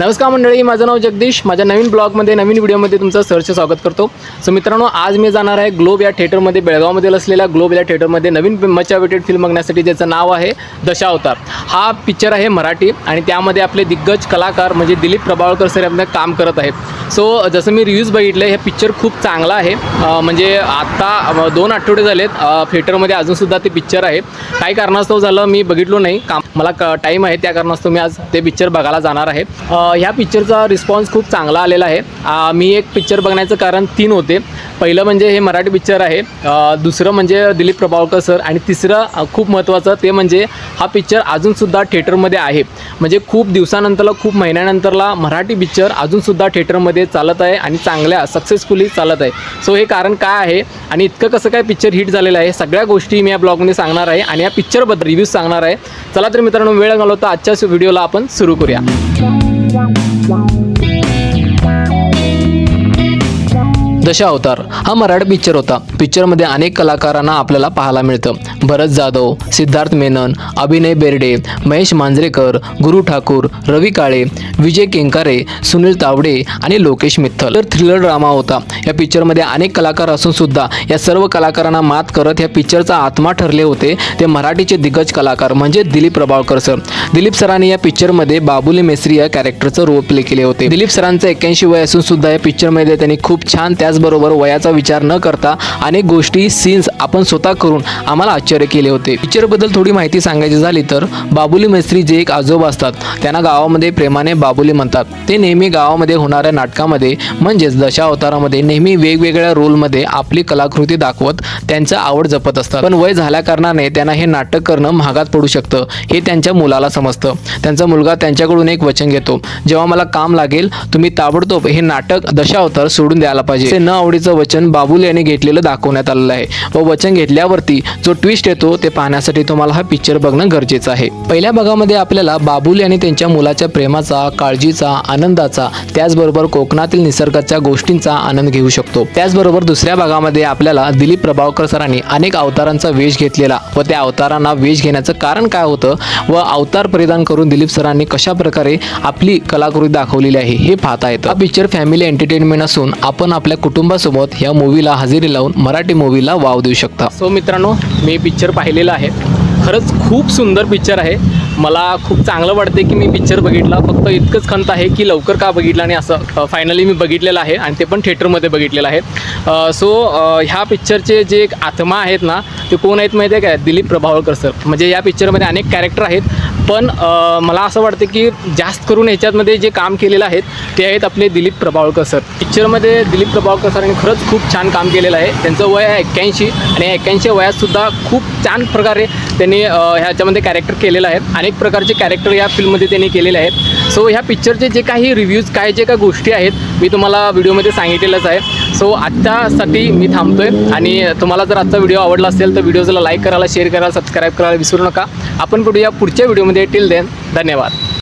नमस्कार मंडळी माझं नाव जगदीश. माझ्या नवीन ब्लॉगमध्ये नवीन व्हिडिओमध्ये तुमचं सहर्ष स्वागत करतो. सो मित्रांनो आज मी जाणार आहे ग्लोब या थिएटरमध्ये बेळगावमध्ये असलेल्या ग्लोब या थिएटरमध्ये नवीन मचावेटेड फिल्म बघण्यासाठी ज्याचं नाव आहे दशावतार हा पिक्चर आहे मराठी आणि त्यामध्ये आपले दिग्गज कलाकार म्हणजे दिलीप प्रभावळकर सर आपलं काम करत आहेत. सो जसं मी रिव्ह्यूज बघितले हे पिक्चर खूप चांगला आहे. म्हणजे आत्ता दोन आठवडे झालेत थिएटरमध्ये अजूनसुद्धा ते पिक्चर आहे. काही कारणास्तव झालं मी बघितलो नाही. काम मला क टाईम आहे त्या कारणास्तव मी आज ते पिक्चर बघायला जाणार आहे. ह्या पिक्चरचा रिस्पॉन्स खूप चांगला आलेला आहे. मी एक पिक्चर बघण्याचं कारण तीन होते. पहिलं म्हणजे हे मराठी पिक्चर आहे. दुसरं म्हणजे दिलीप प्रभावकर सर आणि तिसरं खूप महत्त्वाचं ते म्हणजे हा पिक्चर अजूनसुद्धा थिएटरमध्ये आहे. म्हणजे खूप दिवसानंतरला खूप महिन्यानंतरला मराठी पिक्चर अजूनसुद्धा थिएटरमध्ये चालत आहे आणि चांगल्या सक्सेसफुली चालत आहे. सो हे कारण काय आहे आणि इतकं कसं काय पिक्चर हिट झालेलं आहे सगळ्या गोष्टी मी या ब्लॉगमध्ये सांगणार आहे आणि या पिक्चरबद्दल रिव्ह्यूज सांगणार आहे. चला तर मित्रांनो वेळ घालवता आजच्या व्हिडिओला आपण सुरू करूया. दशावतार हा मराठी पिक्चर होता. पिक्चरमध्ये अनेक कलाकारांना आपल्याला पाहायला मिळतं. भरत जाधव सिद्धार्थ मेनन अभिनय बेर्डे महेश मांजरेकर गुरु ठाकूर रवी काळे विजय केंकारे सुनील तावडे आणि लोकेश मित्तल. तर थ्रिलर ड्रामा होता. या पिक्चरमध्ये अनेक कलाकार असून सुद्धा या सर्व कलाकारांना मात करत या पिक्चरचा आत्मा ठरले होते ते मराठीचे दिग्गज कलाकार म्हणजे दिलीप प्रभावकर सर दिलीप सरांनी या पिक्चरमध्ये बाबुली मेस्त्री या कॅरेक्टरचं रोल प्ले केले होते. दिलीप सरांचं एक्क्याऐंशी वय असून सुद्धा या पिक्चरमध्ये त्यांनी खूप छान त्याच त्याचबरोबर वयाचा विचार न करता अनेक गोष्टी सीन्स आपण स्वतः करून आम्हाला आश्चर्य केले होते. पिक्चरबद्दल थोडी माहिती सांगायची झाली तर बाबुली मेस्त्री जे एक आजोबा असतात त्यांना गावामध्ये प्रेमाने बाबुली म्हणतात. ते नेहमी गावामध्ये होणाऱ्या नाटकामध्ये म्हणजेच दशावतारामध्ये नेहमी वेगवेगळ्या रोलमध्ये आपली कलाकृती दाखवत त्यांचं आवड जपत असतात. पण वय झाल्या कारणाने त्यांना हे नाटक करणं महागात पडू शकतं हे त्यांच्या मुलाला समजतं. त्यांचा मुलगा त्यांच्याकडून एक वचन घेतो. जेव्हा मला काम लागेल तुम्ही ताबडतोब हे नाटक दशावतार सोडून द्यायला पाहिजे. न आवडीचं वचन बाबुल यांनी घेतलेलं दाखवण्यात आलेलं आहे. व वचन घेतल्यावरती जो ट्विस्ट येतो ते पाहण्यासाठी तुम्हाला हा पिक्चर बघणं गरजेचं आहे. पहिल्या भागामध्ये आपल्याला बाबुल यांनी त्यांच्या मुलाच्या प्रेमाचा काळजीचा आनंदाचा त्याचबरोबर कोकणातील निसर्गाच्या गोष्टींचा आनंद घेऊ शकतो. त्याचबरोबर दुसऱ्या भागामध्ये आपल्याला दिलीप प्रभावकर सरांनी अनेक अवतारांचा वेश घेतलेला व त्या अवतारांना वेश घेण्याचं कारण काय होतं व अवतार परिधान करून दिलीप सरांनी कशा प्रकारे आपली कलाकृती दाखवलेली आहे हे पाहता येतं. हा पिक्चर फॅमिली एंटरटेनमेंट असून आपण आपल्या कुटुंबासोबत या मूवीला हजेरी लावून मराठी मूवीला वाव देऊ शकता. सो मित्रांनो मी पिक्चर पाहिलेला आहे. खरंच खूप सुंदर पिक्चर आहे. मला खूप चांगलं वाटते की मी पिक्चर बघितला. फक्त इतकंच खंत आहे की लवकर का बघितला आणि असं फायनली मी बघितलेलं आहे आणि ते पण थिएटरमध्ये बघितलेलं आहे. सो ह्या पिक्चरचे जे एक आत्मा आहेत ना ते कोण आहेत माहिती आहे काय? दिलीप प्रभावळकर सर म्हणजे या पिक्चरमध्ये अनेक कॅरेक्टर आहेत. पण मला असं वाटतं की जास्त करून ह्याच्यातमध्ये जे काम केलेलं आहेत ते आहेत आपले दिलीप प्रभावळकर सर. पिक्चरमध्ये दिलीप प्रभावळकर सरांनी खरंच खूप छान काम केलेलं आहे. त्यांचं वय आहे एक्क्याऐंशी आणि एक्क्याऐंशी वयातसुद्धा खूप छान प्रकारे त्यांनी ह्याच्यामध्ये कॅरेक्टर केलेलं आहे. अनेक प्रकारचे कॅरेक्टर या फिल्ममध्ये त्यांनी केलेले आहेत. सो ह्या पिक्चरचे जे काही रिव्ह्यूज काय जे काही गोष्टी आहेत मी तुम्हाला व्हिडिओमध्ये सांगितलेलंच आहे. सो आत्तासाठी मी थांबतो आहे आणि तुम्हाला जर आजचा व्हिडिओ आवडला असेल तर व्हिडिओला लाईक करायला शेअर करायला सबस्क्राईब करायला विसरू नका. आपण भेटूया पुढच्या व्हिडिओमध्ये टिल देन धन्यवाद.